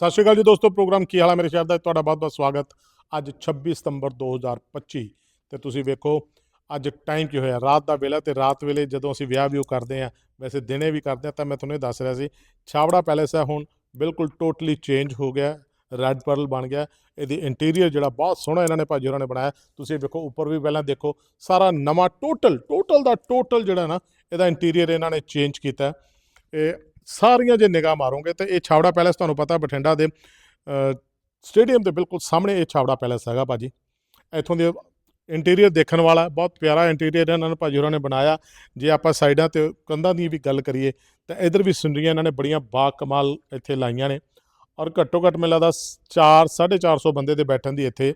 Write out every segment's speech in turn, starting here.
ਸਤਿ ਸ਼੍ਰੀ ਅਕਾਲ ਜੀ ਦੋਸਤੋ, ਪ੍ਰੋਗਰਾਮ ਕੀ ਹਾਲ ਹੈ ਮੇਰੇ ਸ਼ਹਿਰ ਦਾ? ਤੁਹਾਡਾ ਬਹੁਤ-ਬਹੁਤ ਸਵਾਗਤ। ਅੱਜ 26 ਸਤੰਬਰ 2025 ਤੇ ਤੁਸੀਂ ਵੇਖੋ, ਅੱਜ ਟਾਈਮ ਕੀ ਹੋਇਆ? ਰਾਤ ਦਾ ਵੇਲਾ ਤੇ ਰਾਤ ਵੇਲੇ ਜਦੋਂ ਅਸੀਂ ਵਿਆਹ ਵੀ ਕਰਦੇ ਆ, ਵੈਸੇ ਦਿਨੇ ਵੀ ਕਰਦੇ ਆ, ਤਾਂ ਮੈਂ ਤੁਹਾਨੂੰ ਇਹ ਦੱਸ ਰਿਹਾ ਸੀ ਛਾਵੜਾ ਪੈਲੇਸ ਹੈ ਹੁਣ, ਬਿਲਕੁਲ ਟੋਟਲੀ ਚੇਂਜ ਹੋ ਗਿਆ ਰੈੱਡ ਪਰਲ ਬਣ ਗਿਆ, ਇਹਦੀ ਇੰਟੀਰੀਅਰ ਜਿਹੜਾ ਬਹੁਤ ਸੋਹਣਾ ਇਹਨਾਂ ਨੇ ਭਾਜੀ ਹੋਰਾਂ ਨੇ ਬਣਾਇਆ, ਤੁਸੀਂ ਵੇਖੋ, ਉੱਪਰ ਵੀ ਪਹਿਲਾਂ ਦੇਖੋ, ਸਾਰਾ ਨਵਾਂ ਟੋਟਲ ਟੋਟਲ ਦਾ ਟੋਟਲ ਜਿਹੜਾ ਨਾ, ਇਹਦਾ ਇੰਟੀਰੀਅਰ ਇਹਨਾਂ ਨੇ ਚੇਂਜ ਕੀਤਾ। ਇਹ ਸਾਰੀਆਂ ਜੇ ਨਿਗਾਹ ਮਾਰੋਗੇ ਤੇ ਇਹ ਛਾਵੜਾ ਪੈਲੇਸ ਤੁਹਾਨੂੰ ਪਤਾ ਬਠਿੰਡਾ ਦੇ ਸਟੇਡੀਅਮ ਦੇ ਬਿਲਕੁਲ ਸਾਹਮਣੇ ਇਹ ਛਾਵੜਾ ਪੈਲੇਸ ਹੈਗਾ ਭਾਜੀ। ਇੱਥੋਂ ਦੇ ਇੰਟੀਰੀਅਰ ਦੇਖਣ ਵਾਲਾ, ਬਹੁਤ ਪਿਆਰਾ ਇੰਟੀਰੀਅਰ ਇਹਨਾਂ ਨੇ ਭਾਜੀ ਹੋਰਾਂ ਨੇ ਬਣਾਇਆ। ਜੇ ਆਪਾਂ ਸਾਈਡਾਂ ਤੇ ਕੰਧਾਂ ਦੀ ਵੀ ਗੱਲ ਕਰੀਏ, ਤਾਂ ਇਧਰ ਵੀ ਸੁੰਦਰੀਆਂ ਇਹਨਾਂ ਨੇ ਬੜੀਆਂ ਬਾ ਕਮਾਲ ਇੱਥੇ ਲਾਈਆਂ ਨੇ। ਔਰ ਘੱਟੋ ਘੱਟ ਮੈਨੂੰ ਲੱਗਦਾ 4 450 ਬੰਦੇ ਦੇ ਬੈਠਣ ਦੀ ਇੱਥੇ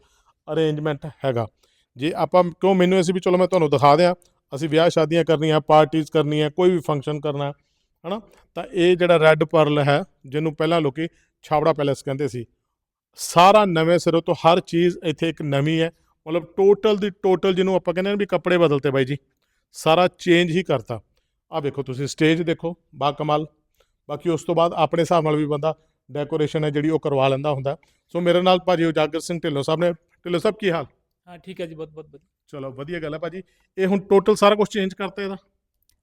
ਅਰੇਂਜਮੈਂਟ ਹੈਗਾ। ਜੇ ਆਪਾਂ ਕਿਉਂ ਮੈਨੂੰ ਅਸੀਂ ਵੀ ਚਲੋ ਮੈਂ ਤੁਹਾਨੂੰ ਦਿਖਾ ਦਿਆਂ, ਅਸੀਂ ਵਿਆਹ ਸ਼ਾਦੀਆਂ ਕਰਨੀਆਂ ਪਾਰਟੀਆਂ ਕਰਨੀਆਂ, ਕੋਈ ਵੀ ਫੰਕਸ਼ਨ ਕਰਨਾ ਹਨਾ? ਤਾਂ ਇਹ ਜਿਹੜਾ ਰੈੱਡ ਪਰਲ ਹੈ ਜਿਹਨੂੰ ਪਹਿਲਾਂ ਲੋਕੀ ਛਾਵੜਾ ਪੈਲੇਸ ਕਹਿੰਦੇ ਸੀ ਸਾਰਾ ਨਵੇਂ ਸਿਰੋਂ ਤੋਂ ਹਰ ਚੀਜ਼ ਇੱਥੇ ਇੱਕ ਨਵੀਂ ਹੈ। ਮਤਲਬ ਟੋਟਲ ਦੀ ਟੋਟਲ ਜਿਹਨੂੰ ਆਪਾਂ ਕਹਿੰਦੇ ਨੇ ਵੀ ਕੱਪੜੇ ਬਦਲਤੇ ਬਾਈ ਜੀ ਸਾਰਾ ਚੇਂਜ ਹੀ ਕਰਤਾ। ਆ ਵੇਖੋ ਤੁਸੀਂ ਸਟੇਜ ਦੇਖੋ ਬਾ ਕਮਾਲ। ਬਾਕੀ ਉਸ ਤੋਂ ਬਾਅਦ ਆਪਣੇ ਹਿਸਾਬ ਨਾਲ ਵੀ ਬੰਦਾ ਡੈਕੋਰੇਸ਼ਨ ਹੈ ਜਿਹੜੀ ਉਹ ਕਰਵਾ ਲੈਂਦਾ ਹੁੰਦਾ। ਸੋ ਮੇਰੇ ਨਾਲ ਭਾਜੀ ਉਜਾਗਰ ਸਿੰਘ ਢਿੱਲੋਂ ਸਾਹਿਬ ਨੇ। ਢਿੱਲੋਂ ਸਾਹਿਬ ਕੀ ਹਾਲ? ਹਾਂ ਠੀਕ ਹੈ ਜੀ ਬਹੁਤ ਬਹੁਤ ਵਧੀਆ। ਚਲੋ ਵਧੀਆ ਗੱਲ ਹੈ ਭਾਜੀ। ਇਹ ਹੁਣ ਟੋਟਲ ਸਾਰਾ ਕੁਝ ਚੇਂਜ ਕਰਤਾ ਇਹਦਾ।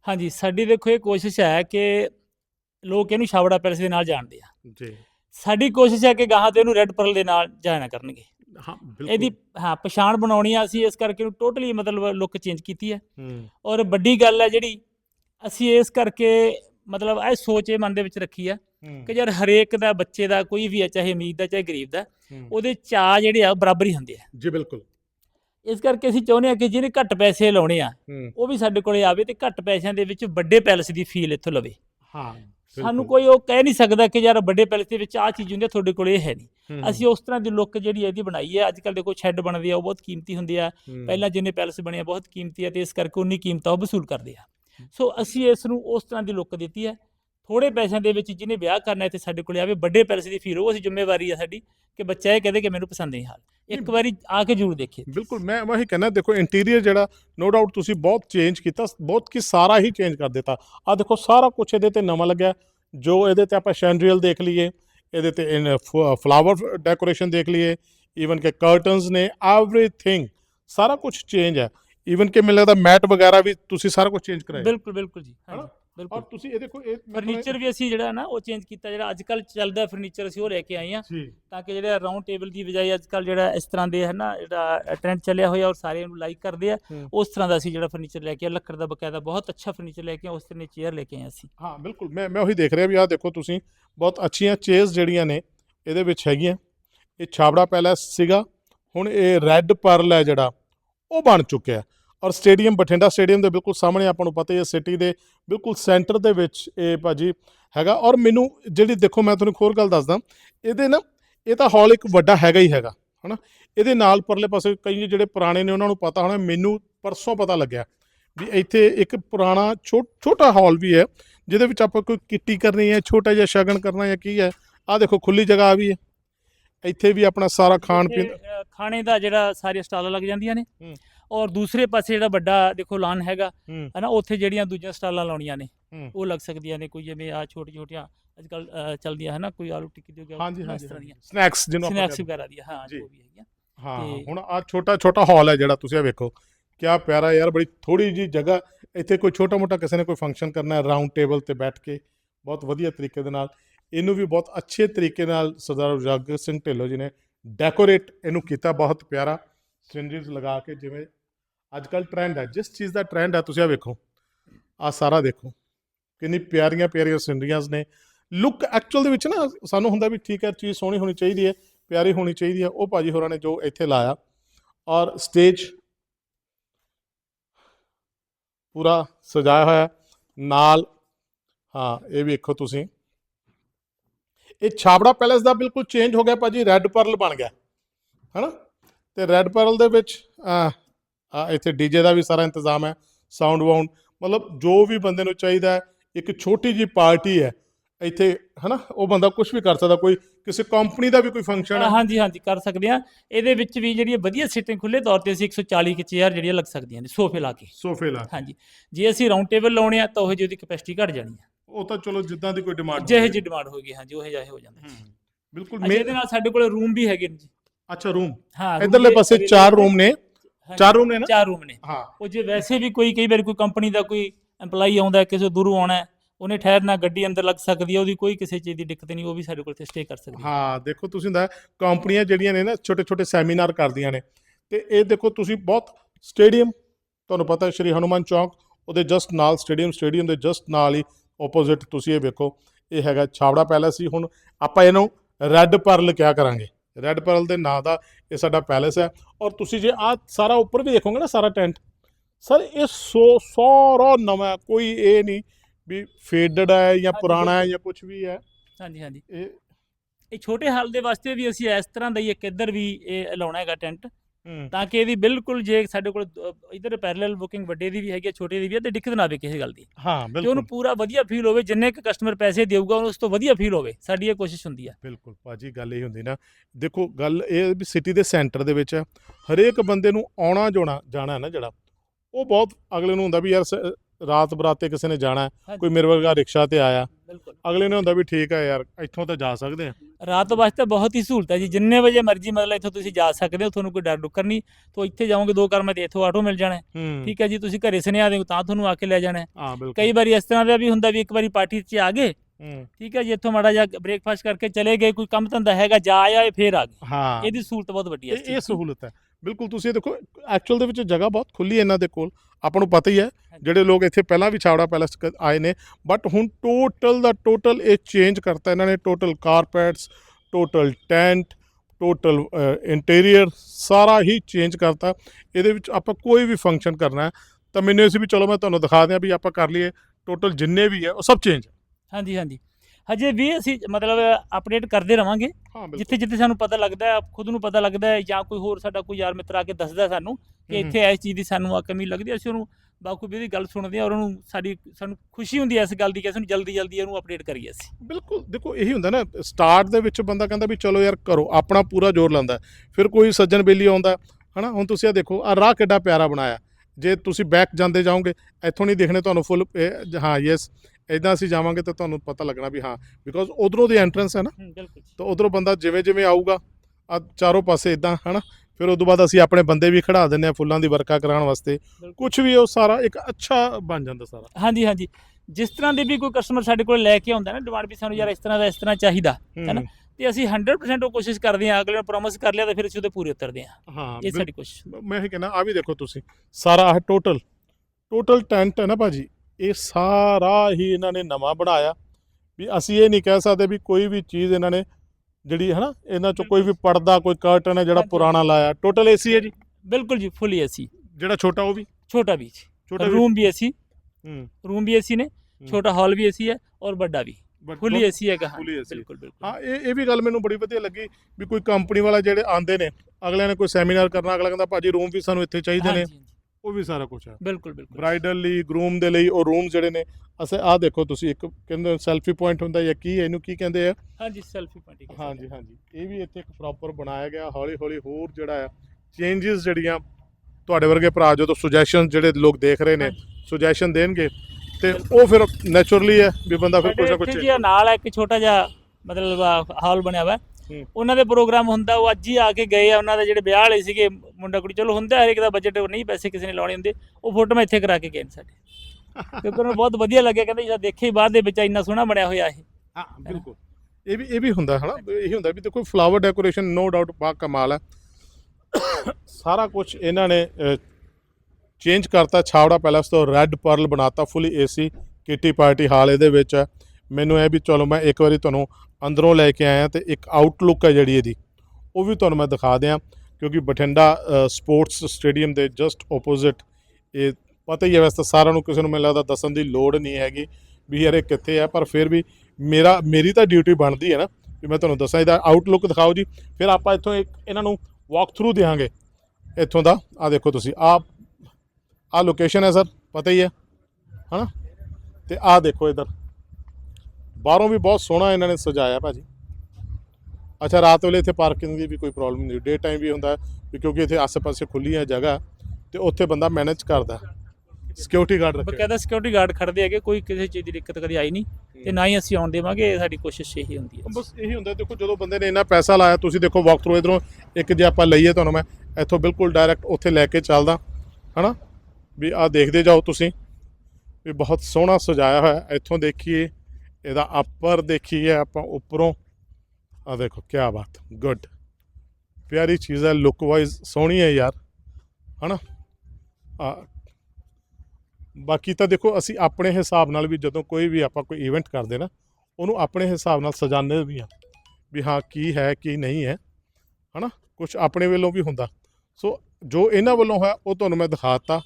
ਹਾਂਜੀ ਸਾਡੀ ਦੇਖੋ ਇਹ ਕੋਸ਼ਿਸ਼ ਹੈ ਕਿ ਲੋਕ ਇਹਨੂੰ ਛਾਵੜਾ ਪੈਲਸ ਦੇ ਨਾਲ ਜਾਣਦੇ ਆ। ਜੀ। ਸਾਡੀ ਕੋਸ਼ਿਸ਼ ਹੈ ਕਿ ਗਾਹਾਂ ਤੇ ਇਹਨੂੰ ਰੈੱਡ ਪਰਲ ਦੇ ਨਾਲ ਜਾਣਾ ਕਰਨਗੇ। ਹਾਂ ਬਿਲਕੁਲ। ਇਹਦੀ ਹਾਂ ਪਛਾਣ ਬਣਾਉਣੀ ਆ ਅਸੀਂ ਇਸ ਕਰਕੇ ਇਹਨੂੰ ਟੋਟਲੀ ਮਤਲਬ ਲੁੱਕ ਚੇਂਜ ਕੀਤੀ ਹੈ। ਹੂੰ। ਔਰ ਵੱਡੀ ਗੱਲ ਹੈ ਜਿਹੜੀ ਅਸੀਂ ਇਸ ਕਰਕੇ ਮਤਲਬ ਇਹ ਸੋਚ ਇਹ ਮਨ ਦੇ ਵਿੱਚ ਰੱਖੀ ਆ ਕਿ ਯਾਰ ਹਰੇਕ ਦਾ ਬੱਚੇ ਦਾ ਕੋਈ ਵੀ ਹੈ ਚਾਹੇ ਅਮੀਰ ਦਾ ਚਾਹੇ ਗਰੀਬ ਦਾ। ਉਹਦੇ ਚਾਅ ਜਿਹੜੇ ਆ ਬਰਾਬਰ ਹੀ ਹੁੰਦੇ ਆ। ਜੀ ਬਿਲਕੁਲ। ਇਸ ਕਰਕੇ ਅਸੀਂ ਚਾਹੁੰਦੇ ਆ ਕਿ ਜਿਹਨੇ ਘੱਟ ਪੈਸੇ ਲਾਉਣੇ ਆ ਹੂੰ। ਉਹ ਵੀ ਸਾਡੇ ਕੋਲੇ ਆਵੇ ਤੇ ਘੱਟ ਪੈਸਿਆਂ ਦੇ ਵਿੱਚ ਵੱਡੇ ਪੈਲਸ ਦੀ ਫੀਲ ਇੱਥੋਂ ਲਵੇ। ਹਾਂ ਸਾਨੂੰ ਕੋਈ ਉਹ ਕਹਿ ਨਹੀਂ ਸਕਦਾ ਕਿ ਯਾਰ ਵੱਡੇ ਪੈਲਸ ਦੇ ਵਿੱਚ ਆਹ ਚੀਜ਼ ਹੁੰਦੀ ਆ ਤੁਹਾਡੇ ਕੋਲ ਇਹ ਹੈ ਨਹੀਂ। ਅਸੀਂ ਉਸ ਤਰ੍ਹਾਂ ਦੀ ਲੁੱਕ ਜਿਹੜੀ ਇਹਦੀ ਬਣਾਈ ਹੈ। ਅੱਜ ਕੱਲ ਦੇਖੋ ਸ਼ੈੱਡ ਬਣਦੇ ਆ ਉਹ ਬਹੁਤ ਕੀਮਤੀ ਹੁੰਦੇ ਆ। ਪਹਿਲਾਂ ਜਿੰਨੇ ਪੈਲਸ ਬਣੇ ਆ ਬਹੁਤ ਕੀਮਤੀ ਆ ਤੇ ਇਸ ਕਰਕੇ ਉਨੀ ਕੀਮਤਾਂ ਉਹ ਵਸੂਲ ਕਰਦੇ ਆ। ਸੋ ਅਸੀਂ ਇਸ ਨੂੰ ਉਸ ਤਰ੍ਹਾਂ ਦੀ ਲੁੱਕ ਦਿੱਤੀ ਹੈ। ਥੋੜੇ ਪੈਸਿਆਂ ਦੇ ਵਿੱਚ ਜਿਹਨੇ ਵਿਆਹ ਕਰਨਾ ਹੈ ਤੇ ਸਾਡੇ ਕੋਲੇ ਆਵੇ ਵੱਡੇ ਪੈਲਸ ਦੀ ਫੀਲ ਉਹ ਅਸੀਂ ਜ਼ਿੰਮੇਵਾਰੀ ਆ ਸਾਡੀ ਕਿ ਬੱਚਾ ਇਹ ਕਹਦੇ ਕਿ ਮੈਨੂੰ ਪਸੰਦ ਨਹੀਂ ਹਾਲ। ਇੱਕ ਵਾਰੀ ਆ ਕੇ ਜ਼ਰੂਰ ਦੇਖੇ ਬਿਲਕੁਲ ਮੈਂ ਮੈਂ ਹੀ ਕਹਿੰਦਾ ਦੇਖੋ ਇੰਟੀਰੀਅਰ ਜਿਹੜਾ ਨੋ ਡਾਊਟ ਤੁਸੀਂ ਬਹੁਤ ਚੇਂਜ ਕੀਤਾ ਬਹੁਤ ਕੀ ਸਾਰਾ ਹੀ ਚੇਂਜ ਕਰ ਦਿੱਤਾ। ਆ ਦੇਖੋ ਸਾਰਾ ਕੁਝ ਇਹਦੇ ਤੇ ਨਵਾਂ ਲੱਗਿਆ। ਜੋ ਇਹਦੇ ਤੇ ਆਪਾਂ ਸ਼ੈਂਡਰੀਅਲ ਦੇਖ ਲਈਏ ਇਹਦੇ ਤੇ ਫਲਾਵਰ ਡੈਕੋਰੇਸ਼ਨ ਦੇਖ ਲਈਏ ਈਵਨ ਕਿ ਕਰਟਨਸ ਨੇ ਐਵਰੀਥਿੰਗ ਸਾਰਾ ਕੁਝ ਚੇਂਜ ਹੈ। ਈਵਨ ਕਿ ਮੈਨੂੰ ਲੱਗਦਾ ਮੈਟ ਵਗੈਰਾ ਵੀ ਤੁਸੀਂ ਸਾਰਾ ਕੁਝ ਚੇਂਜ ਕਰਾਇਆ। ਬਿਲਕੁਲ ਬਿਲਕੁਲ ਜੀ ਹਨਾ? ਔਰ ਤੁਸੀਂ ਇਹ ਦੇਖੋ ਇਹ ਫਰਨੀਚਰ ਵੀ ਅਸੀਂ ਜਿਹੜਾ ਨਾ ਉਹ ਚੇਂਜ ਕੀਤਾ ਜਿਹੜਾ ਅੱਜ ਕੱਲ ਚੱਲਦਾ ਫਰਨੀਚਰ ਅਸੀਂ ਉਹ ਲੈ ਕੇ ਆਏ ਆ ਤਾਂ ਕਿ ਜਿਹੜਾ ਰਾਉਂਡ ਟੇਬਲ ਦੀ ਬਜਾਏ ਅੱਜ ਕੱਲ ਜਿਹੜਾ ਇਸ ਤਰ੍ਹਾਂ ਦੇ ਹੈ ਨਾ ਜਿਹੜਾ ਟ੍ਰੈਂਡ ਚੱਲਿਆ ਹੋਇਆ ਔਰ ਸਾਰੇ ਇਹਨੂੰ ਲਾਈਕ ਕਰਦੇ ਆ। ਉਸ ਤਰ੍ਹਾਂ ਦਾ ਅਸੀਂ ਜਿਹੜਾ ਫਰਨੀਚਰ ਲੈ ਕੇ ਆ ਲੱਕੜ ਦਾ ਬਕਾਇਦਾ ਬਹੁਤ ਅੱਛਾ ਫਰਨੀਚਰ ਲੈ ਕੇ ਉਸ ਤਰ੍ਹਾਂ ਦੀ ਚੇਅਰ ਲੈ ਕੇ ਆਏ ਅਸੀਂ। ਹਾਂ ਬਿਲਕੁਲ। ਮੈਂ ਮੈਂ ਉਹੀ ਦੇਖ ਰਿਹਾ ਵੀ ਆਹ ਦੇਖੋ ਤੁਸੀਂ ਬਹੁਤ ਅੱਛੀਆਂ ਚੇਅਰਸ ਜਿਹੜੀਆਂ ਨੇ ਇਹਦੇ ਵਿੱਚ ਹੈਗੀਆਂ। ਇਹ ਛਾਬੜਾ ਪੈਲੇਸ ਸੀਗਾ ਹੁਣ ਇਹ ਰੈੱਡ ਪਰਲ ਹੈ ਜਿਹੜਾ ਉਹ ਬਣ ਚੁੱਕਿਆ। ਔਰ ਸਟੇਡੀਅਮ ਬਠਿੰਡਾ ਸਟੇਡੀਅਮ ਦੇ ਬਿਲਕੁਲ ਸਾਹਮਣੇ ਆਪਾਂ ਨੂੰ ਪਤਾ ਹੀ ਹੈ ਸਿਟੀ ਦੇ ਬਿਲਕੁਲ ਸੈਂਟਰ ਦੇ ਵਿੱਚ ਇਹ ਭਾਜੀ ਹੈਗਾ। ਔਰ ਮੈਨੂੰ ਜਿਹੜੀ ਦੇਖੋ ਮੈਂ ਤੁਹਾਨੂੰ ਹੋਰ ਗੱਲ ਦੱਸਦਾ ਇਹਦੇ ਨਾ ਇਹ ਤਾਂ ਹਾਲ ਇੱਕ ਵੱਡਾ ਹੈਗਾ ਹੀ ਹੈਗਾ ਹਨਾ? ਇਹਦੇ ਨਾਲ ਪਰਲੇ ਪਾਸੇ ਕਈ ਜਿਹੜੇ ਪੁਰਾਣੇ ਨੇ ਉਹਨਾਂ ਨੂੰ ਪਤਾ ਹੋਣਾ ਮੈਨੂੰ ਪਰਸੋਂ ਪਤਾ ਲੱਗਿਆ ਵੀ ਇੱਥੇ ਇੱਕ ਪੁਰਾਣਾ ਛੋਟਾ ਹਾਲ ਵੀ ਹੈ ਜਿਹਦੇ ਵਿੱਚ ਆਪਾਂ ਕੋਈ ਕਿੱਟੀ ਕਰਨੀ ਹੈ ਛੋਟਾ ਜਿਹਾ ਸ਼ਗਨ ਕਰਨਾ ਹੈ ਕੀ ਹੈ ਆਹ ਦੇਖੋ ਖੁੱਲੀ ਜਗ੍ਹਾ ਆ ਵੀ ਹੈ। ਇੱਥੇ ਵੀ ਆਪਣਾ ਸਾਰਾ ਖਾਣ ਪੀਣ ਖਾਣੇ ਦਾ ਜਿਹੜਾ ਸਾਰੀਆਂ ਸਟਾਲਾਂ ਲੱਗ ਜਾਂਦੀਆਂ ਨੇ। ਔਰ ਦੂਸਰੇ ਪਾਸੇ ਜਿਹੜਾ ਵੱਡਾ ਦੇਖੋ ਲਾਨ ਹੈਗਾ ਹਨਾ ਉੱਥੇ ਜਿਹੜੀਆਂ ਦੂਜੀਆਂ ਸਟਾਲਾਂ ਲਾਉਣੀਆਂ ਨੇ। ਉਹ ਲੱਗ ਸਕਦੀਆਂ ਨੇ ਕੋਈ ਜਿਵੇਂ ਆ ਛੋਟੀ ਛੋਟੀਆਂ ਅੱਜ ਕੱਲ ਚੱਲਦੀਆਂ ਹੈ ਨਾ ਕੋਈ ਆਲੂ ਟਿੱਕੀ ਦੀ ਹੋ ਗਿਆ ਹਾਂਜੀ ਹਾਂਜੀ ਸਨੈਕਸ ਜਿਹਨੂੰ ਆਪਾਂ ਸਨੈਕਸ ਵਗੈਰਾ ਦੀਆਂ ਹਾਂ ਜੀ। ਵੀ ਹੈਗੀਆਂ। ਹਾਂ ਹੁਣ ਆ ਛੋਟਾ ਛੋਟਾ ਹਾਲ ਹੈ ਜਿਹੜਾ ਤੁਸੀਂ ਆ ਵੇਖੋ। ਕਿਆ ਪਿਆਰਾ ਯਾਰ ਬੜੀ ਥੋੜੀ ਜੀ ਜਗ੍ਹਾ ਇੱਥੇ ਕੋਈ ਛੋਟਾ ਮੋਟਾ ਕਿਸੇ ਨੇ ਕੋਈ ਫੰਕਸ਼ਨ ਕਰਨਾ ਹੈ ਰਾਉਂਡ ਟੇਬਲ ਤੇ ਬੈਠ ਕੇ ਬਹੁਤ ਵਧੀਆ ਤਰੀਕੇ ਦੇ ਨਾਲ। ਇਹਨੂੰ ਵੀ ਬਹੁਤ ਅੱਛੇ ਤਰੀਕੇ ਨਾਲ ਸਰਦਾਰ ਉਜਾਗਰ ਸਿੰਘ ਢਿੱਲੋਂ ਜੀ ਨੇ ਡੈਕੋਰੇਟ ਇਹਨੂੰ ਕੀਤਾ ਬਹੁਤ ਪਿਆਰਾ। ਸਿਨਰੀਜ਼ ਲਗਾ ਕੇ ਜਿਵੇਂ ਅੱਜ ਕੱਲ ਟ੍ਰੈਂਡ ਹੈ, ਜਿਸ ਚੀਜ਼ ਦਾ ਟ੍ਰੈਂਡ ਹੈ, ਤੁਸੀਂ ਆ ਵੇਖੋ ਆ ਸਾਰਾ ਦੇਖੋ, ਕਿੰਨੀ ਪਿਆਰੀਆਂ ਪਿਆਰੀਆਂ ਸਿਨਰੀਆਜ਼ ਨੇ। ਲੁੱਕ ਐਕਚੁਅਲ ਦੇ ਵਿੱਚ ਨਾ, ਸਾਨੂੰ ਹੁੰਦਾ ਵੀ ਠੀਕ ਹੈ, ਚੀਜ਼ ਸੋਹਣੀ ਹੋਣੀ ਚਾਹੀਦੀ ਹੈ, ਪਿਆਰੀ ਹੋਣੀ ਚਾਹੀਦੀ ਹੈ, ਉਹ ਭਾਜੀ ਹੋਰਾਂ ਨੇ ਜੋ ਇੱਥੇ ਲਾਇਆ। ਔਰ ਸਟੇਜ ਪੂਰਾ ਸਜਾਇਆ ਹੋਇਆ ਨਾਲ, ਹਾਂ, ਇਹ ਵੇਖੋ ਤੁਸੀਂ। ਇਹ ਛਾਬੜਾ ਪੈਲੇਸ ਦਾ ਬਿਲਕੁਲ ਚੇਂਜ ਹੋ ਗਿਆ, ਭਾਜੀ ਰੈੱਡ ਪਰਲ ਬਣ ਗਿਆ, ਹੈਨਾ? ਤੇ ਰੈੱਡ ਪਰਲ ਦੇ ਵਿੱਚ ਆ ਇੱਥੇ ਡੀਜੇ ਦਾ ਵੀ ਸਾਰਾ ਇੰਤਜ਼ਾਮ ਹੈ ਸਾਊਂਡ ਵਾਊਂਡ ਮਤਲਬ ਜੋ ਵੀ ਬੰਦੇ ਨੂੰ ਚਾਹੀਦਾ ਹੈ ਇੱਕ ਛੋਟੀ ਜੀ ਪਾਰਟੀ ਹੈ ਇੱਥੇ ਹਨਾ ਉਹ ਬੰਦਾ ਕੁਝ ਵੀ ਕਰ ਸਕਦਾ ਕੋਈ ਕਿਸੇ ਕੰਪਨੀ ਦਾ ਵੀ ਕੋਈ ਫੰਕਸ਼ਨ ਹੈ। ਹਾਂਜੀ ਹਾਂਜੀ ਕਰ ਸਕਦੇ ਆ ਇਹਦੇ ਵਿੱਚ ਵੀ ਜਿਹੜੀ ਵਧੀਆ ਸੀਟਿੰਗ ਖੁੱਲੇ ਤੌਰ ਤੇ ਅਸੀਂ 140 ਕਿ ਚੇਅਰ ਜਿਹੜੀਆਂ ਲੱਗ ਸਕਦੀਆਂ ਨੇ ਸੋਫੇ ਲਾ ਕੇ। ਸੋਫੇ ਲਾ ਹਾਂਜੀ ਜੇ ਅਸੀਂ ਰਾਉਂਡ ਟੇਬਲ ਲਾਉਣੇ ਆ ਤਾਂ ਉਹ ਜਿਹੀ ਉਹਦੀ ਕੈਪੈਸਿਟੀ ਘਟ ਜਾਣੀ ਆ। ਉਹ ਤਾਂ ਚਲੋ ਜਿੱਦਾਂ ਦੀ ਕੋਈ ਡਿਮਾਂਡ ਜਿਹੇ ਜੀ ਡਿਮਾਂਡ ਹੋਏਗੀ ਹਾਂਜੀ ਉਹ ਜਿਹੇ ਹੋ ਜਾਂਦਾ। ਬਿਲਕੁਲ ਇਹਦੇ ਨਾਲ ਸਾਡੇ ਕੋਲ ਰੂਮ ਵੀ ਹੈਗੇ ਨੇ ਜੀ। ਅੱਛਾ ਰੂਮ ਹਾਂ ਇਧਰਲੇ ਪਾਸੇ ਚਾਰ ਰੂਮ ਨੇ। ਚਾਰ ਰੂਮ ਨੇ ਨਾ? ਚਾਰ ਰੂਮ ਨੇ। ਹਾਂ। ਉਹ ਜੇ ਵੈਸੇ ਵੀ ਕੋਈ ਕਈ ਵਾਰ ਕੋਈ ਕੰਪਨੀ ਦਾ ਕੋਈ EMPLOYEE ਆਉਂਦਾ ਕਿਸੇ ਦੂਰੋਂ ਆਉਣਾ ਉਹਨੇ ਠਹਿਰਨਾ ਗੱਡੀ ਅੰਦਰ ਲੱਗ ਸਕਦੀ ਹੈ ਉਹਦੀ ਕੋਈ ਕਿਸੇ ਚੀਜ਼ ਦੀ ਦਿੱਕਤ ਨਹੀਂ ਉਹ ਵੀ ਸਾਡੇ ਕੋਲ ਇੱਥੇ ਸਟੇ ਕਰ ਸਕਦੀ ਹੈ। ਹਾਂ ਦੇਖੋ ਤੁਸੀਂ ਹੁੰਦਾ ਕੰਪਨੀਆਂ ਜਿਹੜੀਆਂ ਨੇ ਨਾ ਛੋਟੇ ਛੋਟੇ ਸੈਮੀਨਾਰ ਕਰਦੀਆਂ ਨੇ। ਤੇ ਇਹ ਦੇਖੋ ਤੁਸੀਂ ਬਹੁਤ ਸਟੇਡੀਅਮ ਤੁਹਾਨੂੰ ਪਤਾ ਹੈ ਸ਼੍ਰੀ ਹਨੂਮਾਨ ਚੌਕ ਉਹਦੇ ਜਸਟ ਨਾਲ ਸਟੇਡੀਅਮ ਸਟੇਡੀਅਮ ਦੇ ਜਸਟ ਨਾਲ ਹੀ ਆਪੋਜ਼ਿਟ ਤੁਸੀਂ ਇਹ ਵੇਖੋ ਇਹ ਹੈਗਾ ਛਾਵੜਾ ਪੈਲੇਸ ਹੀ ਹੁਣ। ਆਪਾਂ ਇਹਨੂੰ ਰੈੱਡ ਪਰਲ ਕਿਆ ਕਰਾਂਗੇ? ਰੈੱਡ ਪਰਲ ਦੇ ਨਾਂ ਦਾ ਇਹ ਸਾਡਾ ਪੈਲੇਸ ਹੈ। ਔਰ ਤੁਸੀਂ ਜੇ ਆ ਸਾਰਾ ਉੱਪਰ ਵੀ ਦੇਖੋਗੇ ਨਾ ਸਾਰਾ ਟੈਂਟ ਸਰ ਇਹ ਸੋ ਸਾਰਾ ਨਵਾਂ ਹੈ, ਕੋਈ ਇਹ ਨਹੀਂ ਵੀ ਫੇਡਡ ਹੈ ਜਾਂ ਹਾਂਜੀ, ਪੁਰਾਣਾ ਹੈ ਜਾਂ ਕੁਝ ਵੀ ਹੈ। ਹਾਂਜੀ ਹਾਂਜੀ। ਇਹ ਇਹ ਛੋਟੇ ਹਾਲ ਦੇ ਵਾਸਤੇ ਵੀ ਅਸੀਂ ਇਸ ਤਰ੍ਹਾਂ ਦਾ ਹੀ ਇੱਕ ਇੱਧਰ ਵੀ ਇਹ ਲਾਉਣਾ ਹੈਗਾ ਟੈਂਟ ਤਾਂ ਕਿ ਇਹਦੀ ਬਿਲਕੁਲ ਜੇ ਸਾਡੇ ਕੋਲ ਇੱਧਰ ਪੈਰਲਲ ਬੁਕਿੰਗ ਵੱਡੇ ਦੀ ਵੀ ਹੈਗੀ ਛੋਟੇ ਦੀ ਵੀ ਹੈ ਤੇ ਦਿੱਕਤ ਨਾ ਆਵੇ ਕਿਸੇ ਗੱਲ ਦੀ ਹਾਂ ਬਿਲਕੁਲ ਉਹਨੂੰ ਪੂਰਾ ਵਧੀਆ ਫੀਲ ਹੋਵੇ ਜਿੰਨੇ ਕੁ ਕਸਟਮਰ ਪੈਸੇ ਦੇਊਗਾ ਉਹਨੂੰ ਉਸ ਤੋਂ ਵਧੀਆ ਫੀਲ ਹੋਵੇ ਸਾਡੀ ਇਹ ਕੋਸ਼ਿਸ਼ ਹੁੰਦੀ ਹੈ ਬਿਲਕੁਲ ਭਾਜੀ ਗੱਲ ਇਹ ਹੁੰਦੀ ਨਾ ਦੇਖੋ ਗੱਲ ਇਹ ਵੀ ਸਿਟੀ ਦੇ ਸੈਂਟਰ ਦੇ ਵਿੱਚ। ਹਰੇਕ ਬੰਦੇ ਨੂੰ ਆਉਣਾ ਜਾਣਾ ਜਾਣਾ ਨਾ ਜਿਹੜਾ ਉਹ ਬਹੁਤ ਅਗਲੇ ਨੂੰ ਹੁੰਦਾ ਵੀ ਯਾਰ ਰਾਤ ਬਰਾਤੇ ਕਿਸੇ ਨੇ ਜਾਣਾ। ਕੋਈ ਮੇਰੇ ਵਰਗਾ ਰਿਕਸ਼ਾ ਤੇ ਆਇਆ ਬਿਲਕੁਲ। ਅਗਲੇ ਨੂੰ ਹੁੰਦਾ ਵੀ ਠੀਕ ਹੈ ਯਾਰ ਇੱਥੋਂ ਤਾਂ ਜਾ ਸਕਦੇ ਆ। ਰਾਤ ਵਾਸਤੇ ਬਹੁਤ ਹੀ ਸਹੂਲਤ ਹੈ ਜੀ ਜਿੰਨੇ ਵਜੇ ਮਰਜ਼ੀ ਮਤਲਬ ਇੱਥੋਂ ਤੁਸੀਂ ਜਾ ਸਕਦੇ ਹੋ ਤੁਹਾਨੂੰ ਕੋਈ ਡਰ ਡੁੱਕਰ ਨਹੀਂ। ਤੋਂ ਇੱਥੇ ਜਾਓਗੇ ਦੋ ਕਰਮਾਂ ਤੇ ਇੱਥੋਂ ਆਟੋ ਮਿਲ ਜਾਣਾ। ਠੀਕ ਹੈ ਜੀ ਤੁਸੀਂ ਘਰੇ ਸੁਨੇਹਾ ਦੇ ਤਾਂ ਤੁਹਾਨੂੰ ਆ ਕੇ ਲੈ ਜਾਣਾ। ਕਈ ਵਾਰੀ ਇਸ ਤਰ੍ਹਾਂ ਦਾ ਵੀ ਹੁੰਦਾ ਵੀ ਇੱਕ ਵਾਰੀ ਪਾਰਟੀ 'ਚ ਆ ਗਏ। ਠੀਕ ਹੈ ਜੀ ਇੱਥੋਂ ਮਾੜਾ ਜਿਹਾ ਬ੍ਰੇਕਫਾਸਟ ਕਰਕੇ ਚਲੇ ਗਏ ਕੋਈ ਕੰਮ ਧੰਦਾ ਹੈਗਾ ਜਾ ਆਏ ਫੇਰ ਆ ਗਏ। ਹਾਂ। ਇਹਦੀ ਸਹੂਲਤ ਬਹੁਤ ਵੱਡੀ ਹੈ ਇਹ। ਸਹੂਲਤ ਹੈ। ਬਿਲਕੁਲ ਤੁਸੀਂ ਦੇਖੋ ਐਕਚੁਅਲ ਦੇ ਵਿੱਚ ਜਗ੍ਹਾ ਬਹੁਤ ਖੁੱਲੀ ਹੈ ਇਹਨਾਂ ਦੇ ਕੋਲ। ਆਪਾਂ ਨੂੰ ਪਤਾ ਹੀ ਹੈ ਜਿਹੜੇ ਲੋਕ ਇੱਥੇ ਪਹਿਲਾਂ ਵੀ ਛਾਵੜਾ ਪੈਲੇਸ ਆਏ ਨੇ ਬਟ ਹੁਣ ਟੋਟਲ ਦਾ ਟੋਟਲ ਇਹ ਚੇਂਜ ਕਰਤਾ ਇਹਨਾਂ ਨੇ। Total carpets total tent total interior ਸਾਰਾ ਹੀ ਚੇਂਜ ਕਰਤਾ। ਇਹਦੇ ਵਿੱਚ ਆਪਾਂ ਕੋਈ ਵੀ ਫੰਕਸ਼ਨ ਕਰਨਾ ਹੈ ਤਾਂ ਮੈਨੂੰ ਇਹ ਸੀ ਵੀ ਚਲੋ ਮੈਂ ਤੁਹਾਨੂੰ ਦਿਖਾ ਦਿਆਂ ਵੀ ਆਪਾਂ ਕਰ ਲਈਏ। ਟੋਟਲ ਜਿੰਨੇ ਵੀ ਹੈ ਉਹ ਸਭ ਚੇਂਜ ਹਾਂਜੀ ਹਾਂਜੀ। ਹਜੇ ਵੀ ਅਸੀਂ ਮਤਲਬ ਅਪਡੇਟ ਕਰਦੇ ਰਵਾਂਗੇ। ਹਾਂ ਬਿਲਕੁਲ। ਜਿੱਥੇ ਜਿੱਥੇ ਸਾਨੂੰ ਪਤਾ ਲੱਗਦਾ ਹੈ ਖੁਦ ਨੂੰ ਪਤਾ ਲੱਗਦਾ ਹੈ ਜਾਂ ਕੋਈ ਹੋਰ ਸਾਡਾ ਕੋਈ ਯਾਰ ਮਿੱਤਰ ਆ ਕੇ ਦੱਸਦਾ ਸਾਨੂੰ ਕਿ। ਇੱਥੇ ਇਸ ਚੀਜ਼ ਦੀ ਸਾਨੂੰ ਆ ਕਮੀ ਲੱਗਦੀ ਹੈ। ਅਸੀਂ ਉਹਨੂੰ ਬਾਖੂਬੀ ਦੀ ਗੱਲ ਸੁਣਦੇ ਹਾਂ ਔਰ ਉਹਨੂੰ ਸਾਡੀ ਸਾਨੂੰ ਖੁਸ਼ੀ ਹੁੰਦੀ ਹੈ ਇਸ ਗੱਲ ਦੀ ਕਿ ਅਸੀਂ ਜਲਦੀ ਜਲਦੀ ਇਹਨੂੰ ਅਪਡੇਟ ਕਰੀਏ ਅਸੀਂ। ਬਿਲਕੁਲ ਦੇਖੋ ਇਹੀ ਹੁੰਦਾ ਨਾ ਸਟਾਰਟ ਦੇ ਵਿੱਚ ਬੰਦਾ ਕਹਿੰਦਾ ਵੀ ਚਲੋ ਯਾਰ ਕਰੋ ਆਪਣਾ ਪੂਰਾ ਜ਼ੋਰ ਲਾਉਂਦਾ। ਫਿਰ ਕੋਈ ਸੱਜਣ ਬੇਲੀ ਆਉਂਦਾ ਹਨਾ ਹੁਣ ਤੁਸੀਂ ਆ ਦੇਖੋ ਆ ਰਾਹ ਕਿੱਡਾ ਪਿਆਰਾ ਬਣਾਇਆ। ਜੇ ਤੁਸੀਂ ਬੈਕ ਜਾਂਦੇ ਜਾਓਗੇ ਇੱਥੋਂ ਨਹੀਂ ਦੇਖਣੇ ਤੁਹਾਨੂੰ ਫੁੱਲ ਹਾਂ ਯੈਸ ਇਦਾਂ ਅਸੀਂ ਜਾਵਾਂਗੇ ਤਾਂ ਤੁਹਾਨੂੰ ਪਤਾ ਲੱਗਣਾ ਵੀ ਹਾਂ ਬਿਕੋਜ਼ ਉਧਰੋਂ ਦੀ ਐਂਟਰੈਂਸ ਹੈ ਨਾ ਬਿਲਕੁਲ ਤਾਂ ਉਧਰੋਂ ਬੰਦਾ ਜਿਵੇਂ ਜਿਵੇਂ ਆਊਗਾ ਆ ਚਾਰੋਂ ਪਾਸੇ ਇਦਾਂ ਹਨਾ? ਫਿਰ ਉਸ ਤੋਂ ਬਾਅਦ ਅਸੀਂ ਆਪਣੇ ਬੰਦੇ ਵੀ ਖੜਾ ਦਿੰਦੇ ਆ ਫੁੱਲਾਂ ਦੀ ਵਰਕਾ ਕਰਾਉਣ ਵਾਸਤੇ। ਕੁਝ ਵੀ ਉਹ ਸਾਰਾ ਇੱਕ ਅੱਛਾ ਬਣ ਜਾਂਦਾ ਸਾਰਾ। ਹਾਂਜੀ ਹਾਂਜੀ। ਜਿਸ ਤਰ੍ਹਾਂ ਦੇ ਵੀ ਕੋਈ ਕਸਟਮਰ ਸਾਡੇ ਕੋਲ ਲੈ ਕੇ ਆਉਂਦਾ ਨਾ ਡਿਮਾਂਡ ਵੀ ਸਾਨੂੰ ਯਾਰ ਇਸ ਤਰ੍ਹਾਂ ਦਾ ਇਸ ਤਰ੍ਹਾਂ ਚਾਹੀਦਾ ਹੈ ਨਾ? ਤੇ ਅਸੀਂ 100% ਉਹ ਕੋਸ਼ਿਸ਼ ਕਰਦੇ ਹਾਂ ਅਗਲੇ ਨੂੰ ਪ੍ਰੋਮਿਸ ਕਰ ਲਿਆ ਤਾਂ ਫਿਰ ਅਸੀਂ ਉਹਦੇ ਪੂਰੇ ਉਤਰਦੇ ਹਾਂ। ਹਾਂ ਇਹ ਸਾਡੀ ਕੋਸ਼ਿਸ਼। ਮੈਂ ਇਹ ਕਹਿੰਦਾ ਆ ਵੀ ਦੇਖੋ ਤੁਸੀਂ ਸਾਰਾ ਇਹ ਟੋਟਲ ਟੋਟਲ ਟੈਂਟ ਹੈ ਨਾ ਭਾਜੀ? ਇਹ ਸਾਰਾ ਹੀ ਇਹਨਾਂ ਨੇ ਨਵਾਂ ਬਣਾਇਆ ਵੀ ਅਸੀਂ ਇਹ ਨਹੀਂ ਕਹਿ ਸਕਦੇ ਵੀ ਕੋਈ ਵੀ ਚੀਜ਼ ਇਹਨਾਂ ਨੇ ਜਿਹੜੀ ਹੈ ਨਾ ਇਹਨਾਂ ਚੋਂ ਕੋਈ ਵੀ ਪਰਦਾ ਕੋਈ ਕਰਟਨ ਹੈ ਜਿਹੜਾ। ਪੁਰਾਣਾ ਲਾਇਆ। ਟੋਟਲ ਏਸੀ ਹੈ ਜੀ? ਬਿਲਕੁਲ ਜੀ ਫੁੱਲੀ ਏਸੀ ਜਿਹੜਾ ਛੋਟਾ ਉਹ ਵੀ? ਛੋਟਾ ਵੀ ਛੋਟਾ ਰੂਮ ਵੀ ਏਸੀ ਹੂੰ। ਰੂਮ ਵੀ ਏਸੀ ਨੇ ਛੋਟਾ ਹਾਲ ਵੀ ਏਸੀ ਹੈ ਔਰ ਵੱਡਾ ਵੀ। ਫੁੱਲੀ ਏਸੀ ਹੈਗਾ। ਹਾਂ, ਬਿਲਕੁਲ ਬਿਲਕੁਲ। ਹਾਂ ਇਹ ਇਹ ਵੀ ਗੱਲ ਮੈਨੂੰ ਬੜੀ ਵਧੀਆ ਲੱਗੀ ਵੀ ਕੋਈ ਕੰਪਨੀ ਵਾਲਾ ਜਿਹੜੇ ਆਂਦੇ ਨੇ ਅਗਲਿਆਂ ਨੇ ਕੋਈ ਸੈਮੀਨਾਰ ਕਰਨਾ ਅਗਲਾ ਕਹਿੰਦਾ ਭਾਜੀ ਰੂਮ ਵੀ ਸਾਨੂੰ ਇੱਥੇ ਚਾਹੀਦੇ ਨੇ। ਉਹ ਵੀ ਸਾਰਾ ਕੁਝ ਹੈ। ਬਿਲਕੁਲ ਬਿਲਕੁਲ। ਬ੍ਰਾਈਡਲ ਲਈ ਗਰੂਮ ਦੇ ਲਈ ਉਹ ਰੂਮ ਜਿਹੜੇ ਨੇ ਅਸੇ ਆਹ ਦੇਖੋ ਤੁਸੀਂ ਇੱਕ ਕਹਿੰਦੇ ਸੈਲਫੀ ਪੁਆਇੰਟ ਹੁੰਦਾ ਜਾਂ ਕੀ ਇਹਨੂੰ ਕੀ ਕਹਿੰਦੇ ਆ? ਹਾਂਜੀ ਸੈਲਫੀ ਪੁਆਇੰਟ ਹਾਂਜੀ ਹਾਂਜੀ। ਇਹ ਵੀ ਇੱਥੇ ਇੱਕ ਪ੍ਰੋਪਰ ਬਣਾਇਆ ਗਿਆ ਹੌਲੀ ਹੌਲੀ ਹੋਰ ਜਿਹੜਾ ਆ ਚੇਂਜਸ ਜਿਹੜੀਆਂ ਤੁਹਾਡੇ ਵਰਗੇ ਭਰਾ ਜਦੋਂ ਸੁਜੈਸ਼ਨ ਜਿਹੜੇ ਲੋਕ ਦੇਖ ਰਹੇ ਨੇ ਸੁਜੈਸ਼ਨ ਦੇਣਗੇ ਤੇ ਉਹ ਫਿਰ ਨੇਚਰਲੀ ਹੈ ਵੀ ਬੰਦਾ ਫਿਰ ਕੁਝ ਨਾ ਕੁਝ ਜੀ ਨਾਲ ਇੱਕ ਛੋਟਾ ਜਿਹਾ ਮਤਲਬ ਹਾਲ ਬਣਿਆ ਹੋਇਆ। ਉਹਨਾਂ ਦੇ ਪ੍ਰੋਗਰਾਮ ਹੁੰਦਾ ਉਹ ਅੱਜ ਹੀ ਆ ਕੇ ਗਏ ਆ ਉਹਨਾਂ ਦੇ ਜਿਹੜੇ ਵਿਆਹ ਵਾਲੇ ਸੀਗੇ ਮੁੰਡਾ ਕੁੜੀ ਚਲੋ ਹੁੰਦਾ ਹਰੇਕ ਦਾ ਬਜਟ ਨਹੀਂ ਪੈਸੇ ਕਿਸੇ ਨੇ ਲਾਉਣੇ ਹੁੰਦੇ ਉਹ ਫੋਟੋ ਮੈਂ ਇੱਥੇ ਕਰਾ ਕੇ ਗਏ ਨੇ ਸਾਡੇ। ਕਿਉਂਕਿ ਉਹਨਾਂ ਬਹੁਤ ਵਧੀਆ ਲੱਗਿਆ ਕਹਿੰਦੇ ਜਿਹੜਾ ਦੇਖੇ ਬਾਅਦ ਦੇ ਵਿੱਚ ਇੰਨਾ ਸੋਹਣਾ ਬਣਿਆ ਹੋਇਆ ਇਹ। ਹਾਂ ਬਿਲਕੁਲ। ਇਹ ਵੀ ਇਹ ਵੀ ਹੁੰਦਾ ਹਨਾ? ਇਹ ਹੁੰਦਾ ਵੀ ਦੇਖੋ ਫਲਾਵਰ ਡੈਕੋਰੇਸ਼ਨ ਨੋ ਡਾਊਟ ਬਾ ਕਮਾਲ ਹੈ। ਸਾਰਾ ਕੁਝ ਇਹਨਾਂ ਨੇ ਚੇਂਜ ਕਰਤਾ ਛਾਵੜਾ ਪੈਲੇਸ ਤੋਂ ਰੈੱਡ ਪਰਲ ਬਣਾਤਾ fully AC kitty party hall ਇਹਦੇ ਵਿੱਚ ਹੈ। ਮੈਨੂੰ ਇਹ ਵੀ ਚਲੋ ਮੈਂ ਇੱਕ ਵਾਰੀ ਤੁਹਾਨੂੰ ਅੰਦਰੋਂ ਲੈ ਕੇ ਆਇਆ ਤੇ ਇੱਕ ਆਊਟਲੁੱਕ ਹੈ ਜਿਹੜੀ ਇਹਦੀ, ਉਹ ਵੀ ਤੁਹਾਨੂੰ ਮੈਂ ਦਿਖਾ ਦਿਆਂ, ਕਿਉਂਕਿ ਬਠਿੰਡਾ ਸਪੋਰਟਸ ਸਟੇਡੀਅਮ ਦੇ ਜਸਟ ਆਪੋਜ਼ਿਟ ਇਹ ਪਤਾ ਹੀ ਹੈ ਵੈਸੇ ਤਾਂ ਸਾਰਿਆਂ ਨੂੰ ਕਿਸੇ ਨੂੰ ਮੈਨੂੰ ਲੱਗਦਾ ਦੱਸਣ ਦੀ ਲੋੜ ਨਹੀਂ ਹੈਗੀ ਵੀ ਯਾਰ ਇਹ ਕਿੱਥੇ ਹੈ, ਪਰ ਫਿਰ ਵੀ ਮੇਰਾ, ਮੇਰੀ ਤਾਂ ਡਿਊਟੀ ਬਣਦੀ ਹੈ ਨਾ, ਵੀ ਮੈਂ ਤੁਹਾਨੂੰ ਦੱਸਾਂ, ਇਹਦਾ ਆਊਟਲੁੱਕ ਦਿਖਾਓ ਜੀ, ਫਿਰ ਆਪਾਂ ਇੱਥੋਂ ਇੱਕ ਇਹਨਾਂ ਨੂੰ ਵਾਕ ਥਰੂ ਦੇਵਾਂਗੇ ਇੱਥੋਂ ਦਾ ਆ ਦੇਖੋ ਤੁਸੀਂ ਆ ਆ ਲੋਕੇਸ਼ਨ ਹੈ ਸਰ, ਪਤਾ ਹੀ ਹੈ, ਹਨਾ? ਤੇ ਆ ਦੇਖੋ ਇਧਰ। ਬਾਹਰੋਂ ਵੀ ਬਹੁਤ ਸੋਹਣਾ ਇਹਨਾਂ ਨੇ ਸਜਾਇਆ ਭਾਜੀ। ਅੱਛਾ ਰਾਤ ਵੇਲੇ ਇੱਥੇ ਪਾਰਕਿੰਗ ਦੀ ਵੀ ਕੋਈ ਪ੍ਰੋਬਲਮ ਨਹੀਂ ਡੇ ਟਾਈਮ ਵੀ ਹੁੰਦਾ ਕਿਉਂਕਿ ਇੱਥੇ ਆਸ-ਪਾਸੇ ਖੁੱਲੀ ਹੈ ਜਗ੍ਹਾ ਤੇ ਉੱਥੇ ਬੰਦਾ ਮੈਨੇਜ ਕਰਦਾ। ਸਿਕਿਉਰਿਟੀ ਗਾਰਡ ਰੱਖਿਆ ਬਕਾਇਦਾ ਸਿਕਿਉਰਿਟੀ ਗਾਰਡ ਖੜਦੇ ਹੈਗੇ ਕੋਈ ਕਿਸੇ ਚੀਜ਼ ਦੀ ਦਿੱਕਤ ਕਦੀ ਆਈ ਨਹੀਂ ਤੇ ਨਾ ਹੀ ਅਸੀਂ ਆਉਣ ਦੇਵਾਂਗੇ ਇਹ ਸਾਡੀ ਕੋਸ਼ਿਸ਼ ਇਹੀ ਹੁੰਦੀ ਹੈ। ਬਸ ਇਹੀ ਹੁੰਦਾ ਦੇਖੋ ਜਦੋਂ ਬੰਦੇ ਨੇ ਇੰਨਾ ਪੈਸਾ ਲਾਇਆ ਤੁਸੀਂ ਦੇਖੋ ਵਾਕ ਥਰੂ ਇਧਰੋਂ ਇੱਕ ਜੇ ਆਪਾਂ ਲਈਏ ਤੁਹਾਨੂੰ ਮੈਂ ਇੱਥੋਂ ਬਿਲਕੁਲ ਡਾਇਰੈਕਟ ਉੱਥੇ ਲੈ ਕੇ ਚੱਲਦਾ ਹਨਾ? ਵੀ ਆਹ ਦੇਖਦੇ ਜਾਓ ਤੁਸੀਂ ਵੀ ਬਹੁਤ ਸੋਹਣਾ ਸਜਾਇਆ ਹੋਇਆ। ਇੱਥੋਂ ਦੇਖੀਏ। ਇਹਦਾ ਅੱਪਰ ਦੇਖੀਏ ਆਪਾਂ ਉੱਪਰੋਂ। ਆ ਦੇਖੋ ਕੀ ਬਾਤ ਗੁੱਡ ਪਿਆਰੀ ਚੀਜ਼ ਹੈ ਲੁੱਕ ਵਾਈਜ਼ ਸੋਹਣੀ ਹੈ ਯਾਰ, ਹਨਾ? ਆ ਬਾਕੀ ਤਾਂ ਦੇਖੋ, ਅਸੀਂ ਆਪਣੇ ਹਿਸਾਬ ਨਾਲ ਵੀ ਜਦੋਂ ਕੋਈ ਵੀ ਆਪਾਂ ਕੋਈ ਇਵੈਂਟ ਕਰਦੇ ਨਾ, ਉਹਨੂੰ ਆਪਣੇ ਹਿਸਾਬ ਨਾਲ ਸਜਾਉਂਦੇ ਵੀ ਆ ਵੀ ਹਾਂ, ਕੀ ਹੈ, ਕੀ ਨਹੀਂ ਹੈ, ਹਨਾ? ਕੁਝ ਆਪਣੇ ਵੱਲੋਂ ਵੀ ਹੁੰਦਾ। ਸੋ, ਜੋ ਇਹਨਾਂ ਵੱਲੋਂ ਹੋਇਆ ਉਹ ਤੁਹਾਨੂੰ ਮੈਂ ਦਿਖਾਤਾ,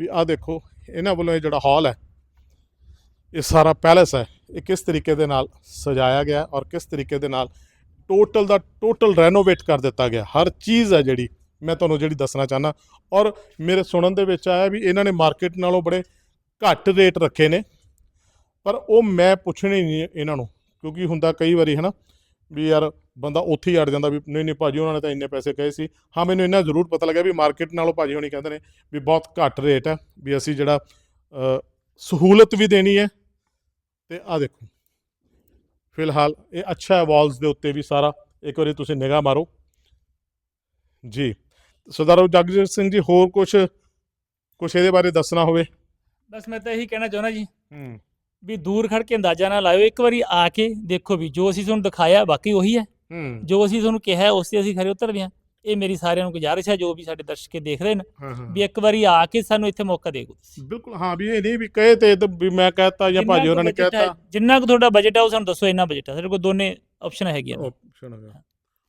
ਵੀ ਆਹ ਦੇਖੋ, ਇਹਨਾਂ ਵੱਲੋਂ ਇਹ ਜਿਹੜਾ ਹਾਲ ਹੈ ਇਹ ਸਾਰਾ ਪੈਲੇਸ ਹੈ, ਇਹ ਕਿਸ ਤਰੀਕੇ ਦੇ ਨਾਲ ਸਜਾਇਆ ਗਿਆ ਔਰ ਕਿਸ ਤਰੀਕੇ ਦੇ ਨਾਲ ਟੋਟਲ ਦਾ ਟੋਟਲ ਰੈਨੋਵੇਟ ਕਰ ਦਿੱਤਾ ਗਿਆ, ਹਰ ਚੀਜ਼ ਹੈ ਜਿਹੜੀ ਮੈਂ ਤੁਹਾਨੂੰ ਜਿਹੜੀ ਦੱਸਣਾ ਚਾਹਨਾ ਔਰ ਮੇਰੇ ਸੁਣਨ ਦੇ ਵਿੱਚ ਆਇਆ ਵੀ ਇਹਨਾਂ ਨੇ ਮਾਰਕੀਟ ਨਾਲੋਂ ਬੜੇ ਘੱਟ ਰੇਟ ਰੱਖੇ ਨੇ, ਪਰ ਉਹ ਮੈਂ ਪੁੱਛਣੇ ਨਹੀਂ ਇਹਨਾਂ ਨੂੰ, ਕਿਉਂਕਿ ਹੁੰਦਾ ਕਈ ਵਾਰੀ ਹੈ ਨਾ ਵੀ ਯਾਰ ਬੰਦਾ ਉੱਥੇ ਹੀ ਅੜ ਜਾਂਦਾ ਵੀ ਨਹੀਂ ਨਹੀਂ ਭਾਜੀ ਉਹਨਾਂ ਨੇ ਤਾਂ ਇੰਨੇ ਪੈਸੇ ਕਹੇ ਸੀ, ਹਾਂ ਮੈਨੂੰ ਇੰਨਾ ਜ਼ਰੂਰ ਪਤਾ ਲੱਗਿਆ ਵੀ ਮਾਰਕੀਟ ਨਾਲੋਂ ਭਾਜੀ ਹੋਣੀ ਕਹਿੰਦੇ ਨੇ ਵੀ ਬਹੁਤ ਘੱਟ ਰੇਟ ਹੈ, ਵੀ ਅਸੀਂ ਜਿਹੜਾ ਸਹੂਲਤ ਵੀ ਦੇਣੀ ਹੈ ਤੇ ਆ ਦੇਖੋ। ਫਿਲਹਾਲ ਇਹ ਅੱਛਾ ਹੈ ਵਾਲਸ ਦੇ ਉੱਤੇ ਵੀ ਸਾਰਾ। ਇੱਕ ਵਾਰੀ ਤੁਸੀਂ ਨਿਗਾਹ ਮਾਰੋ। ਜੀ। ਸਰਦਾਰ ਜਗਜੀਤ ਸਿੰਘ ਜੀ ਹੋਰ ਕੁਝ ਕੁਝ ਇਹਦੇ ਬਾਰੇ ਦੱਸਣਾ ਹੋਵੇ? ਬਸ ਮੈਂ ਤਾਂ ਇਹੀ ਕਹਿਣਾ ਚਾਹੁੰਦਾ ਜੀ। ਹੂੰ। ਵੀ ਦੂਰ ਖੜ ਕੇ ਅੰਦਾਜ਼ਾ ਨਾ ਲਾਇਓ। ਇੱਕ ਵਾਰੀ ਆ ਕੇ ਦੇਖੋ ਵੀ ਜੋ ਅਸੀਂ ਤੁਹਾਨੂੰ ਦਿਖਾਇਆ ਬਾਕੀ ਉਹੀ ਹੈ। ਹੂੰ। ਜੋ ਅਸੀਂ ਤੁਹਾਨੂੰ ਕਿਹਾ ਹੈ, ਉਸ ਤੇ ਅਸੀਂ ਖਰੇ ਉਤਰਦੇ ਹਾਂ। ਇਹ ਮੇਰੀ ਸਾਰਿਆਂ ਨੂੰ ਗੁਜ਼ਾਰਿਸ਼ ਹੈ ਜੋ ਵੀ ਸਾਡੇ ਦਰਸ਼ਕ ਦੇਖ ਰਹੇ ਨੇ ਹਾਂ ਹਾਂ। ਵੀ ਇੱਕ ਵਾਰੀ ਆ ਕੇ ਸਾਨੂੰ ਇੱਥੇ ਮੌਕਾ ਦੇ ਦਿਓ ਬਿਲਕੁਲ ਹਾਂ ਵੀ ਇਹ ਨਹੀਂ ਵੀ ਕਹੇ ਤੇ ਵੀ ਮੈਂ ਕਹਤਾ ਜਾਂ ਭਾਜੀ ਉਹਨਾਂ ਨੇ ਹੈ, ਕਹਿਤਾ। ਜਿੰਨਾ ਕੁ ਤੁਹਾਡਾ ਬਜਟ ਹੈ ਉਹ ਸਾਨੂੰ ਦੱਸੋ ਇੰਨਾ ਬਜਟ ਹੈ। ਸਾਡੇ ਕੋਲ ਦੋਨੇ ਆਪਸ਼ਨ ਹੈਗੀਆਂ। ਆਪਸ਼ਨ ਹੈਗਾ।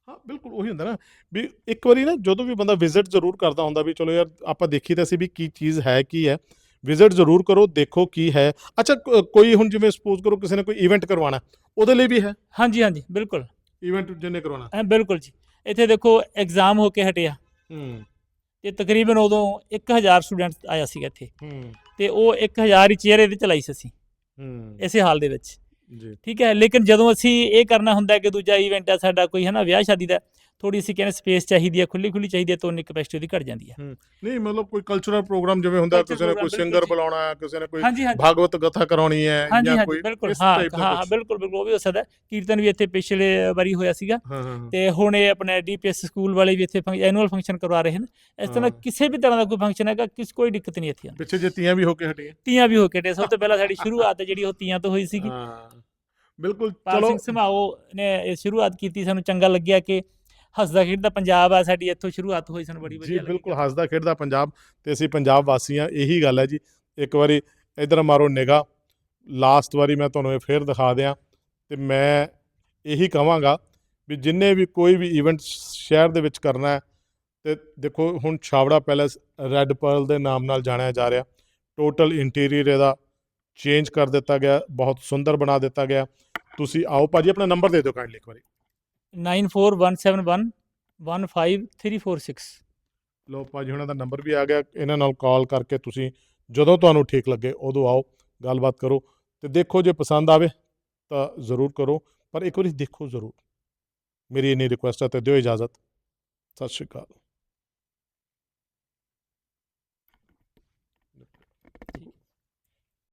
ਹਾਂ ਬਿਲਕੁਲ ਉਹੀ ਹੁੰਦਾ ਨਾ ਵੀ ਇੱਕ ਵਾਰੀ ਨਾ ਜਦੋਂ ਵੀ ਬੰਦਾ ਵਿਜ਼ਿਟ ਜ਼ਰੂਰ ਕਰਦਾ ਹੁੰਦਾ ਵੀ ਚਲੋ ਯਾਰ ਆਪਾਂ ਦੇਖੀ ਤਾਂ ਸੀ ਵੀ ਕੀ ਚੀਜ਼ ਹੈ ਕੀ ਹੈ। ਵਿਜ਼ਿਟ ਜ਼ਰੂਰ ਕਰੋ ਦੇਖੋ ਕੀ ਹੈ। ਅੱਛਾ ਕੋਈ ਹੁਣ ਜਿਵੇਂ ਸਪੋਜ਼ ਕਰੋ ਕਿਸੇ ਨੇ ਕੋਈ ਇਵੈਂਟ ਕਰਵਾਉਣਾ ਉਹਦੇ ਲਈ ਵੀ ਹੈ? ਹਾਂਜੀ ਹਾਂਜੀ ਬਿਲਕੁਲ। ਇਵੈਂਟ ਜਿਹਨੇ ਕਰਵਾਉਣਾ। ਐ ਬਿਲਕੁਲ ਜੀ। ਇੱਥੇ ਦੇਖੋ ਐਗਜ਼ਾਮ ਹੋ ਕੇ ਹਟਿਆ। ਹੂੰ। ਤੇ ਤਕਰੀਬਨ ਉਦੋਂ 1000 ਸਟੂਡੈਂਟ ਆਇਆ ਸੀਗਾ ਇੱਥੇ। ਹੂੰ। ਤੇ ਉਹ 1000 ਹੀ ਚਿਹਰੇ ਤੇ ਚਲਾਈ ਸੀ ਅਸੀਂ। ਹੂੰ। ਇਸੇ ਹਾਲ ਦੇ ਵਿੱਚ। ਜੀ। ਠੀਕ ਹੈ ਲੇਕਿਨ ਜਦੋਂ ਅਸੀਂ ਇਹ ਕਰਨਾ ਹੁੰਦਾ ਕਿ ਦੂਜਾ ਇਵੈਂਟ ਹੈ ਸਾਡਾ ਕੋਈ ਹੈ ਨਾ ਵਿਆਹ ਸ਼ਾਦੀ ਦਾ ਥੋੜੀ ਅਸੀਂ ਕਹਿੰਦੇ ਸਪੇਸ ਚਾਹੀਦੀ ਹੈ ਖੁੱਲੀ ਖੁੱਲੀ ਚਾਹੀਦੀ ਹੈ ਤਾਂ ਉਨੀ ਕਪੈਸਿਟੀ ਉਹਦੀ ਘਟ ਜਾਂਦੀ ਹੈ ਨਹੀਂ ਮਤਲਬ ਕੋਈ ਕਲਚਰਲ ਪ੍ਰੋਗਰਾਮ ਜਿਵੇਂ ਹੁੰਦਾ ਕਿਸੇ ਨੇ ਕੋਈ ਸਿੰਗਰ। ਬੁਲਾਉਣਾ ਹੈ ਕਿਸੇ ਨੇ ਕੋਈ ਭਾਗਵਤ ਕਥਾ ਕਰਾਉਣੀ ਹੈ ਜਾਂ ਕੋਈ ਬਿਲਕੁਲ ਹਾਂ। ਬਿਲਕੁਲ ਬਿਲਕੁਲ ਉਹ ਵੀ ਹੋ ਸਕਦਾ। ਕੀਰਤਨ ਵੀ ਇੱਥੇ ਪਿਛਲੇ ਵਾਰੀ ਹੋਇਆ ਸੀਗਾ। ਤੇ ਹੁਣ ਇਹ ਆਪਣੇ ਡੀਪੀਐਸ ਸਕੂਲ ਵਾਲੇ ਵੀ ਇੱਥੇ ਐਨੂਅਲ ਫੰਕਸ਼ਨ ਕਰਵਾ ਰਹੇ ਹਨ ਇਸ ਤਰ੍ਹਾਂ। ਕਿਸੇ ਵੀ ਤਰ੍ਹਾਂ ਦਾ ਕੋਈ ਫੰਕਸ਼ਨ ਹੈਗਾ ਕਿਸ ਕੋਈ ਦਿੱਕਤ ਨਹੀਂ ਇੱਥੇ ਪਿੱਛੇ ਜੇ ਤੀਆਂ ਵੀ ਹੋ ਕੇ ਹਟੀਆਂ ਤੀਆਂ ਵੀ ਹੋ ਕੇ ਹਟੇ ਸਭ ਤੋਂ ਪਹਿਲਾਂ ਸਾਡੀ ਸ਼ੁਰੂਆਤ ਜਿਹੜੀ ਉਹ ਤੀਆਂ ਤੋਂ ਹੋਈ ਸੀਗੀ ਬਿਲਕੁਲ ਚਲੋ ਸਿੰਘ ਸਮਾਓ ਨੇ ਇਹ ਸ਼ੁਰੂਆਤ ਕੀਤੀ ਸਾਨੂੰ ਚੰਗਾ ਲੱਗਿਆ ਕਿ ਹੱਸਦਾ ਖੇਡਦਾ ਪੰਜਾਬ ਆ ਸਾਡੀ ਇੱਥੋਂ ਸ਼ੁਰੂਆਤ ਹੋਈ ਸਾਨੂੰ ਬੜੀ ਜੀ ਵਧੀਆ ਲੱਗੀ। ਬਿਲਕੁਲ ਹੱਸਦਾ ਖੇਡਦਾ ਪੰਜਾਬ ਤੇ ਅਸੀਂ ਪੰਜਾਬ ਵਾਸੀ ਹਾਂ ਇਹੀ ਗੱਲ ਹੈ ਜੀ। ਇੱਕ ਵਾਰੀ ਇਧਰ ਮਾਰੋ ਨਿਗਾ ਲਾਸਟ ਵਾਰੀ ਮੈਂ ਤੁਹਾਨੂੰ ਇਹ ਫੇਰ ਦਿਖਾ ਦਿਆਂ ਤੇ ਮੈਂ ਇਹੀ ਕਹਾਂਗਾ ਵੀ ਜਿੰਨੇ ਵੀ ਕੋਈ ਵੀ ਇਵੈਂਟ ਸ਼ਹਿਰ ਦੇ ਵਿੱਚ ਕਰਨਾ ਹੈ ਤੇ ਦੇਖੋ ਹੁਣ ਛਾਵੜਾ ਪੈਲੇਸ ਰੈੱਡ ਪਰਲ ਦੇ ਨਾਮ ਨਾਲ ਜਾਣਿਆ ਜਾ ਰਿਹਾ। ਟੋਟਲ ਇੰਟੀਰੀਅਰ ਇਹਦਾ ਚੇਂਜ ਕਰ ਦਿੱਤਾ ਗਿਆ ਬਹੁਤ ਸੁੰਦਰ ਬਣਾ ਦਿੱਤਾ ਗਿਆ। ਤੁਸੀਂ ਆਓ ਭਾਜੀ ਆਪਣਾ ਨੰਬਰ ਦੇ ਦਿਓ ਕਾਈਂਡਲੀ ਇੱਕ ਵਾਰੀ। 94171 15346 ਲੋ ਭਾਜੀ ਉਹਨਾਂ ਦਾ ਨੰਬਰ ਵੀ ਆ ਗਿਆ। ਇਹਨਾਂ ਨਾਲ ਕਾਲ ਕਰਕੇ ਤੁਸੀਂ ਜਦੋਂ ਤੁਹਾਨੂੰ ਠੀਕ ਲੱਗੇ, ਉਦੋਂ ਆਓ, ਗੱਲਬਾਤ ਕਰੋ। ਤੇ ਦੇਖੋ, ਜੇ ਪਸੰਦ ਆਵੇ ਤਾਂ ਜ਼ਰੂਰ ਕਰੋ, ਪਰ ਇੱਕ ਵਾਰੀ ਦੇਖੋ ਜ਼ਰੂਰ। ਮੇਰੀ ਇੰਨੀ ਰਿਕੁਐਸਟ ਹੈ, ਤੇ ਦਿਓ ਇਜਾਜ਼ਤ। ਸਤਿ ਸ਼੍ਰੀ ਅਕਾਲ।